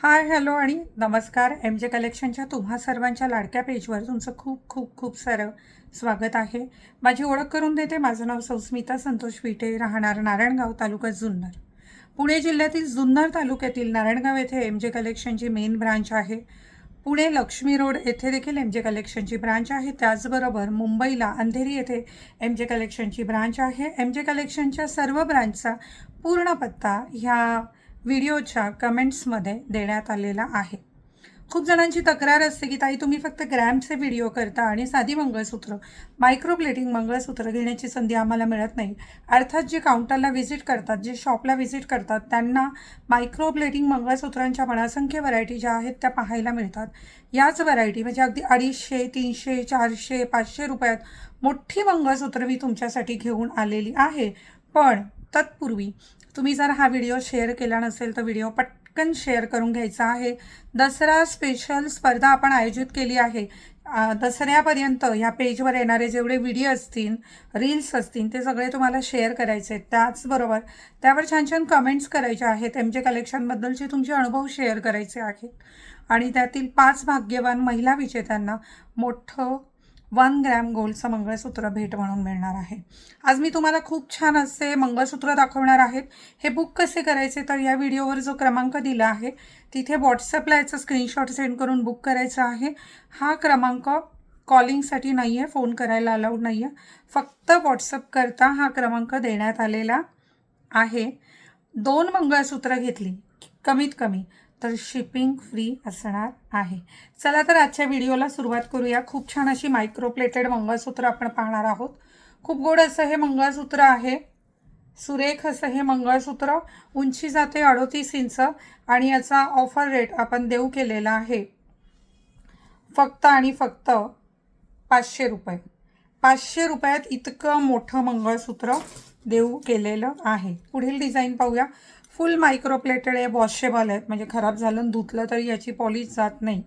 Hi hello आणि नमस्कार. M जे कलेक्शनच्या तुम्हा सर्वांच्या लाडक्या पेजवर तुमचं खूप खूप खूप सारं स्वागत आहे. माझी ओळख करून देते माझं नाव सौस्मिता संतोष विटे राहणार नारायणगाव तालुका जुन्नर. पुणे जिल्ह्यातील जुन्नर तालुक्यातील नारायणगाव येथे एम जे कलेक्शनची मेन ब्रांच आहे. पुणे लक्ष्मी रोड येथे देखील एम जे कलेक्शनची ब्रांच आहे. त्याचबरोबर मुंबईला अंधेरी येथे एम जे कलेक्शनची ब्रांच आहे. एम जे कलेक्शनच्या सर्व ब्रांचचा पूर्ण पत्ता ह्या व्हिडिओच्या कमेंट्समध्ये देण्यात आलेला आहे. खूप जणांची तक्रार असते की ताई तुम्ही फक्त ग्रॅमचे व्हिडिओ करता आणि साधी मंगळसूत्र मायक्रोप्लेटिंग मंगळसूत्र घेण्याची संधी आम्हाला मिळत नाही. अर्थात जे काउंटरला व्हिजिट करतात जे शॉपला व्हिजिट करतात त्यांना मायक्रोप्लेटिंग मंगळसूत्रांच्या पण असंख्य व्हरायटी ज्या आहेत त्या पाहायला मिळतात. याच व्हरायटी म्हणजे अगदी अडीचशे तीनशे चारशे पाचशे रुपयात मोठी मंगळसूत्र मी तुमच्यासाठी घेऊन आलेली आहे. पण तत्पूर्वी तुम्ही जर हा व्हिडिओ शेअर केला नसेल तर व्हिडिओ पटकन शेअर करून घ्यायचा आहे. दसरा स्पेशल स्पर्धा आपण आयोजित केली आहे. दसऱ्यापर्यंत ह्या पेजवर येणारे जेवढे व्हिडिओ असतील रील्स असतील ते सगळे तुम्हाला शेअर करायचे आहेत. त्याचबरोबर त्यावर छान छान कमेंट्स करायचे आहेत. एम जे कलेक्शनबद्दलचे तुमचे अनुभव शेअर करायचे आहेत. आणि त्यातील पाच भाग्यवान महिला विजेत्यांना मोठं वन ग्रॅम गोल्डचं मंगळसूत्र भेट म्हणून मिळणार आहे. आज मी तुम्हाला खूप छान असे मंगळसूत्र दाखवणार आहेत. हे बुक कसे करायचे तर या व्हिडिओवर जो क्रमांक दिला आहे तिथे व्हॉट्सअपला याचा स्क्रीनशॉट सेंड करून बुक करायचा आहे. हा क्रमांक कॉलिंगसाठी नाही आहे फोन करायला अलाउड नाही आहे फक्त व्हॉट्सअप करता हा क्रमांक देण्यात आलेला आहे. दोन मंगळसूत्र घेतली कमीत कमी. तर शिपिंग फ्री असणार आहे. चला तर आजच्या व्हिडिओला सुरुवात करूया. खूप छान अशी मायक्रोप्लेटेड मंगळसूत्र आपण पाहणार आहोत. खूप गोड असं हे मंगळसूत्र आहे. सुरेख असं हे मंगळसूत्र. उंची जाते अडोतीस इंच आणि याचा ऑफर रेट आपण देऊ केलेला आहे. फक्त आणि फक्त पाचशे रुपये. पाचशे रुपयात इतकं मोठं मंगळसूत्र देऊ केलेलं आहे. पुढील डिझाईन पाहूया. फुल मायक्रोप्लेटेड आहे वॉशेबल आहेत. म्हणजे खराब झालं आणि धुतलं तरी याची पॉलिश जात नाही.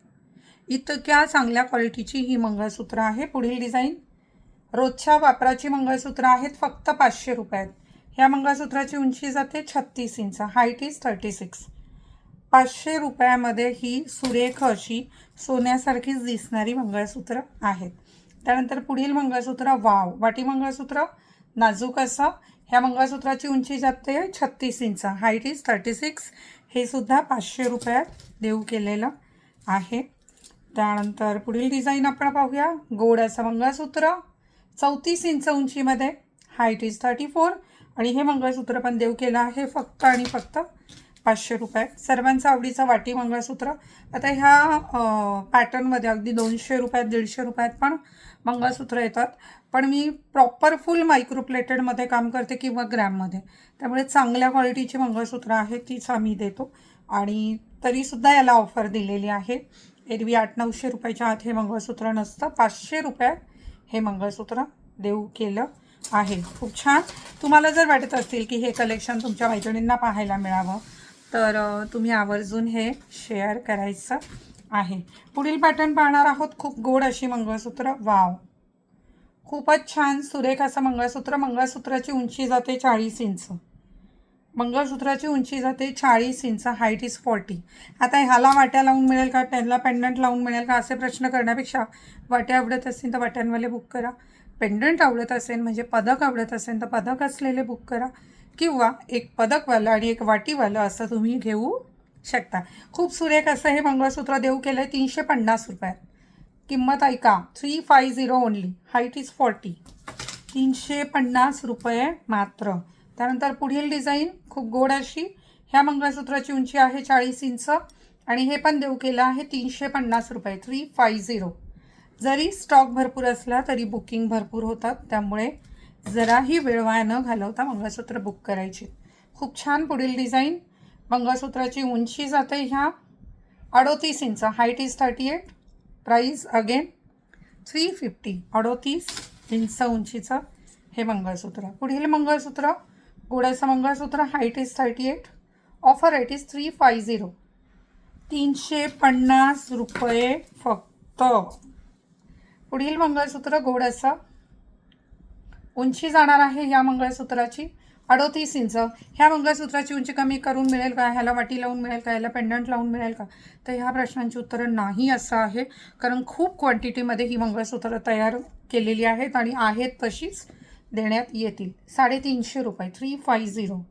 इतक्या चांगल्या क्वालिटीची ही मंगळसूत्र आहे पुढील डिझाईन रोजच्या वापराची मंगळसूत्र आहेत फक्त पाचशे रुपयात. ह्या मंगळसूत्राची उंची जाते छत्तीस inch. Height is thirty six पाचशे रुपयामध्ये ही सुरेख अशी सोन्यासारखीच दिसणारी मंगळसूत्र आहेत. त्यानंतर पुढील मंगळसूत्र वाव. वाटी मंगळसूत्र नाजूक असं. ह्या मंगळसूत्राची उंची जाते छत्तीस inch. Height is thirty six हे सुद्धा पाचशे रुपयात देऊ केलेलं आहे. त्यानंतर पुढील डिझाईन आपण पाहूया. गोड असं मंगळसूत्र. चौतीस इंच उंचीमध्ये. हाईट इज थर्टी फोर आणि हे मंगळसूत्र पण देऊ केलं आहे फक्त आणि फक्त पाचशे रुपये. सर्वांचा आवडीचा वाटी मंगळसूत्र. आता ह्या पॅटर्नमध्ये अगदी दोनशे रुपयात दीडशे रुपयात पण मंगळसूत्र येतात. पण मी प्रॉपर फुल मायक्रोप्लेटेडमध्ये काम करते किंवा ग्रॅममध्ये त्यामुळे चांगल्या क्वालिटीची मंगळसूत्र आहेत तीच आम्ही देतो. आणि तरीसुद्धा याला ऑफर दिलेली आहे. एरवी आठ नऊशे रुपयाच्या आत हे मंगळसूत्र नसतं. पाचशे रुपयात हे मंगळसूत्र देऊ केलं आहे. खूप छान. तुम्हाला जर वाटत असतील की हे कलेक्शन तुमच्या मैत्रिणींना पाहायला मिळावं तर तुम्ही आवर्जून हे शेअर करायचं आहे. पुढील पॅटर्न पाहणार आहोत. खूप गोड अशी मंगळसूत्र. वाव खूपच छान सुरेख असं मंगळसूत्र. मंगळसूत्राची उंची जाते चाळीस इंच. मंगळसूत्राची उंची जाते चाळीस इंच. हाईट इज फॉर्टी आता ह्याला वाट्या लावून मिळेल का? त्यांना पेंडंट लावून मिळेल का? असे प्रश्न करण्यापेक्षा वाट्या आवडत असतील तर वाट्यांवाले बुक करा. पेंडंट आवडत असेल म्हणजे पदक आवडत असेल तर पदक असलेले बुक करा. किंवा एक पदकवालं आणि एक वाटीवालं असं तुम्ही घेऊ शकता. खूप सुरेख असं हे मंगळसूत्र देऊ केलं आहे तीनशे पन्नास रुपयात. किंमत ऐका three five zero only height is forty तीनशे पन्नास रुपये मात्र. त्यानंतर पुढील डिझाईन खूप गोड अशी. ह्या मंगळसूत्राची उंची आहे चाळीस इंच आणि हे पण देऊ केलं आहे तीनशे पन्नास रुपये थ्री फाय झिरो जरी स्टॉक भरपूर असला तरी बुकिंग भरपूर होतात. त्यामुळे जराही वेळ वाया न घालवता मंगळसूत्र बुक करायची. खूप छान पुढील डिझाईन मंगळसूत्राची उंची जाते ह्या. अडोतीस inch. Height is thirty eight price again three fifty अडोतीस इंच उंचीचं हे मंगळसूत्र. पुढील मंगळसूत्र गोड्याचं मंगळसूत्र height is thirty eight offer rate is three five zero तीनशे पन्नास रुपये फक्त. पुढील मंगळसूत्र गोड्याचं उंची जाणार आहे या मंगळसूत्राची. अडोतीस इंच. ह्या मंगळसूत्राची उंची कमी करून मिळेल का? ह्याला वाटी लावून मिळेल का? ह्याला पेंडंट लावून मिळेल का? तर ह्या प्रश्नांची उत्तरं नाही असं आहे. कारण खूप क्वांटिटीमध्ये ही मंगळसूत्रं तयार केलेली आहेत आणि आहेत तशीच देण्यात येतील. साडेतीनशे रुपये. Three five zero.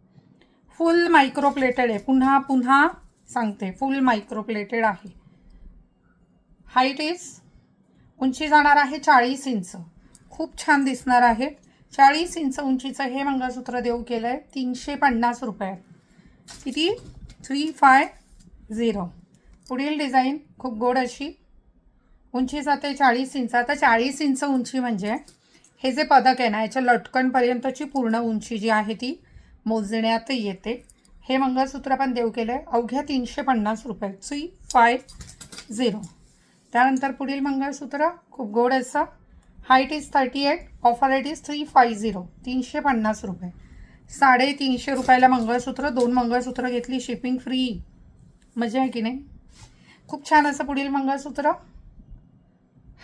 Full microplated आहे. पुन्हा पुन्हा सांगते. फुल मायक्रोप्लेटेड आहे. हाईट इज उंची जाणार आहे चाळीस इंच. खूप छान दिसणार आहे. चाळीस इंच उंचीचं हे मंगळसूत्र देऊ केलं आहे तीनशे पन्नास रुपयात किती? Three five zero. पुढील डिझाईन खूप गोड अशी. उंची जाते चाळीस इंच. आता चाळीस इंच उंची म्हणजे हे जे पदक आहे ना याच्या लटकनपर्यंतची पूर्ण उंची जी आहे ती मोजण्यात येते. हे मंगळसूत्र पण देऊ केलं आहे अवघ्या तीनशे पन्नास रुपये. Three five zero. त्यानंतर पुढील मंगळसूत्र खूप गोड असं. Height is thirty eight offer rate is three five zero तीनशे पन्नास रुपये. साडेतीनशे रुपयाला मंगळसूत्र दोन मंगळसूत्र घेतली शिपिंग फ्री मजा आहे की नाही? खूप छान असं पुढील मंगळसूत्र.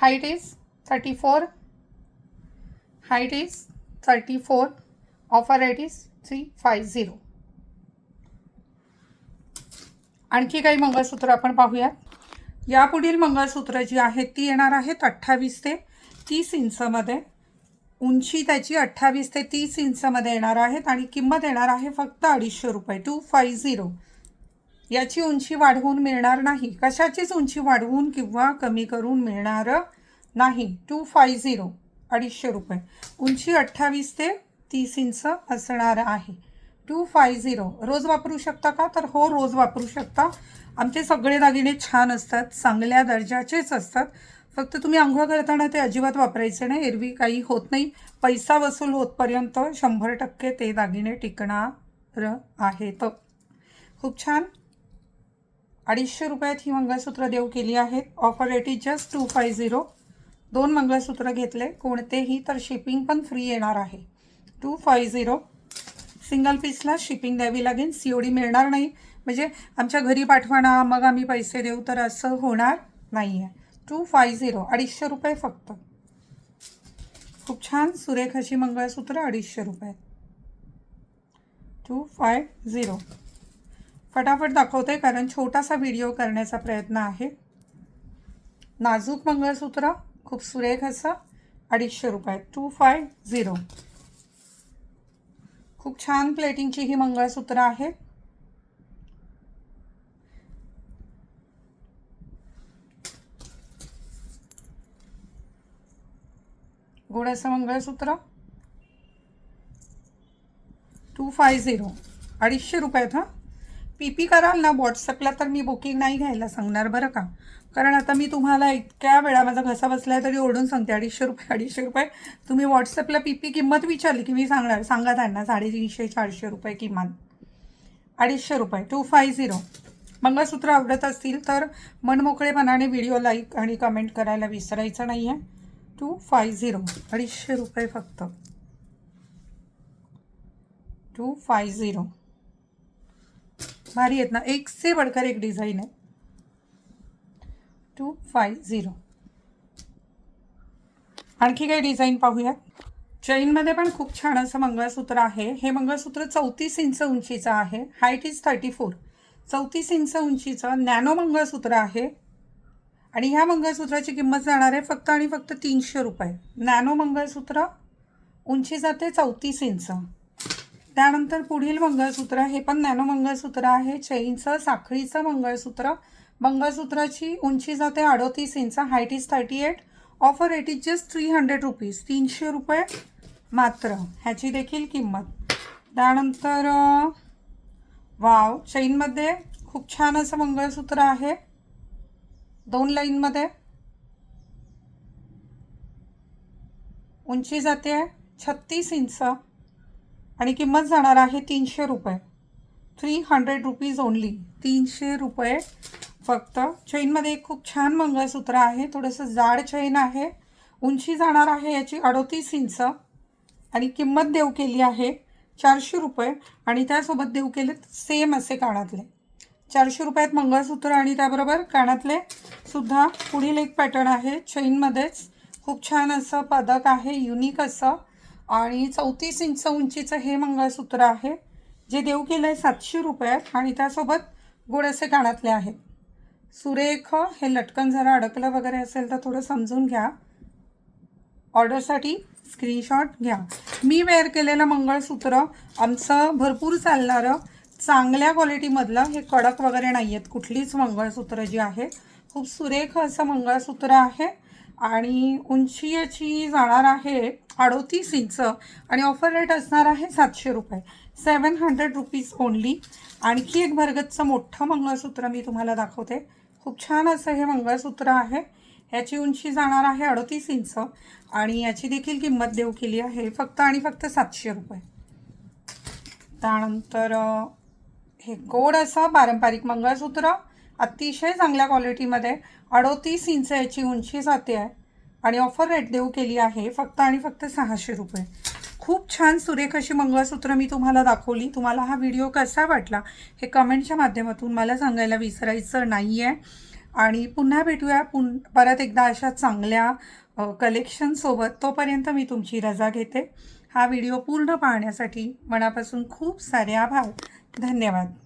Height is thirty four height is thirty four offer rate is three five zero आणखी काही मंगळसूत्र आपण पाहूयात. यापुढील मंगळसूत्र जी आहेत ती येणार आहेत अठ्ठावीस ते तीस इंचमध्ये उंची त्याची अठ्ठावीस ते तीस इंचमध्ये येणार आहेत आणि किंमत येणार आहे फक्त अडीचशे रुपये टू फाय झिरो याची उंची वाढवून मिळणार नाही. कशाचीच उंची वाढवून किंवा कमी करून मिळणार नाही. टू फाय झिरो अडीचशे रुपये. उंची अठ्ठावीस ते तीस इंच असणार आहे. टू फाय झिरो रोज वापरू शकता का? तर हो रोज वापरू शकता. आमचे सगळे दागिने छान असतात चांगल्या दर्जाचेच असतात. फक्त तुम्ही आंघोळ करताना ते अजिबात वापरायचे नाही. एरवी काही होत नाही. पैसा वसूल होतपर्यंत शंभर टक्के ते दागिने टिकणार आहेत. खूप छान. अडीचशे रुपयात ही मंगळसूत्र देऊ केली आहेत. Offer rate is just two five zero दोन मंगळसूत्र घेतले. कोणतेही तर शिपिंग पण फ्री येणार आहे. टू फाय झिरो सिंगल पीसला शिपिंग द्यावी लागेल. सी ओ डी मिळणार नाही. म्हणजे आमच्या घरी पाठवा ना मग आम्ही पैसे देऊ. तर असं होणार नाही आहे टू फाय झिरो अडीचशे रुपये फक्त. खूप छान सुरेख अशी मंगळसूत्र अडीचशे रुपये. Two five zero. फटाफट दाखवते कारण छोटासा व्हिडिओ करण्याचा प्रयत्न आहे. नाजूक मंगळसूत्र खूप सुरेख असं अडीचशे रुपये. Two five zero. खूप छान प्लेटिंगची ही मंगळसूत्र आहेत गोड असं मंगळसूत्र टू फाय झिरो अडीचशे रुपयात हां? पी पी कराल ना व्हॉट्सअपला तर मी बुकिंग नाही घ्यायला सांगणार बरं का? कारण आता मी तुम्हाला इतक्या वेळा माझा घसा बसला तरी ओढून सांगते. अडीचशे रुपये अडीचशे रुपये. तुम्ही व्हॉट्सअपला पी पी किंमत विचारली की मी सांगणार. सांगा त्यांना साडेतीनशे चारशे रुपये किमान. अडीचशे रुपये टू फाय झिरो मंगळसूत्र आवडत असतील तर मनमोकळेपणाने व्हिडिओ लाईक आणि कमेंट करायला विसरायचं नाही आहे टू फाय झिरो अडीचशे रुपये फक्त. Two five zero. भारी आहेत ना? एक से बडकर एक डिझाईन आहे. Two five zero. आणखी काही डिझाईन पाहूयात चैनमध्ये पण खूप छान असं मंगळसूत्र आहे. हे मंगळसूत्र चौतीस इंच उंचीचं आहे. हाईट इज थर्टी फोर चौतीस इंच उंचीचं नॅनो मंगळसूत्र आहे. आणि ह्या मंगळसूत्राची किंमत जाणार आहे फक्त आणि फक्त तीनशे रुपये. नॅनो मंगळसूत्र उंची जाते चौतीस इंच. त्यानंतर पुढील मंगळसूत्र हे पण नॅनो मंगळसूत्र आहे. चैनचं साखळीचं मंगळसूत्र. मंगळसूत्राची उंची जाते अडोतीस inch height is thirty eight offer rate is just three hundred rupees तीनशे रुपये मात्र. ह्याची देखील किंमत. त्यानंतर वाव चैनमध्ये खूप छान असं मंगळसूत्र आहे. दोन लाईनमध्ये उंची जाते आहे छत्तीस इंच. आणि किंमत जाणार आहे तीनशे रुपये. थ्री हंड्रेड रुपीज ओनली तीनशे रुपये फक्त. चैनमध्ये एक खूप छान मंगळसूत्र आहे. थोडंसं जाड चैन आहे. उंची जाणार आहे याची अडोतीस इंच. आणि किंमत देऊ केली आहे चारशे रुपये. आणि त्यासोबत देऊ केले सेम असे कानातले. चारशे रुपयात मंगळसूत्र आणि त्याबरोबर कानातले सुद्धा पुढील एक पॅटर्न आहे. चैनमध्येच खूप छान असं पदक आहे युनिक असं. आणि चौतीस इंच उंचीचं हे मंगळसूत्र आहे जे देऊ केलं आहे सातशे रुपयात आणि त्यासोबत गोड असे कानातले आहेत. सुरेख हे लटकन जरा अडकलं वगैरे असेल तर थोडं समजून घ्या. ऑर्डरसाठी स्क्रीनशॉट घ्या. मी वेअर केलेलं मंगळसूत्र आमचं भरपूर चालणारं चांगल्या क्वालिटीमधलं हे कडक वगैरे नाही आहेत कुठलीच मंगळसूत्र जी आहे खूप सुरेख असं मंगळसूत्र आहे. आणि उंची याची जाणार आहे अडोतीस इंच आणि ऑफर रेट असणार आहे सातशे रुपये. सेवन हंड्रेड रुपीज ओनली आणखी एक भरगतचं मोठं मंगळसूत्र मी तुम्हाला दाखवते. खूप छान असं हे मंगळसूत्र आहे. ह्याची उंची जाणार आहे अडतीस इंच आणि याची देखील किंमत देऊ केली आहे फक्त आणि फक्त सातशे रुपये. त्यानंतर हे गोड असं पारंपरिक मंगळसूत्र अतिशय चांगल्या क्वालिटीमध्ये अडोतीस इंच याची उंची जाते आहे. आणि ऑफर रेट देऊ केली आहे फक्त आणि फक्त सहाशे रुपये. खूप छान सुरेख अशी मंगळसूत्र मी तुम्हाला दाखवली. तुम्हाला हा व्हिडिओ कसा वाटला हे कमेंटच्या माध्यमातून मला सांगायला विसरायचं नाही आहे आणि पुन्हा भेटूया पुन परत एकदा अशा चांगल्या कलेक्शनसोबत तोपर्यंत मी तुमची रजा घेते. हा व्हिडिओ पूर्ण पाहण्यासाठी मनापासून खूप सारे आभार. धन्यवाद.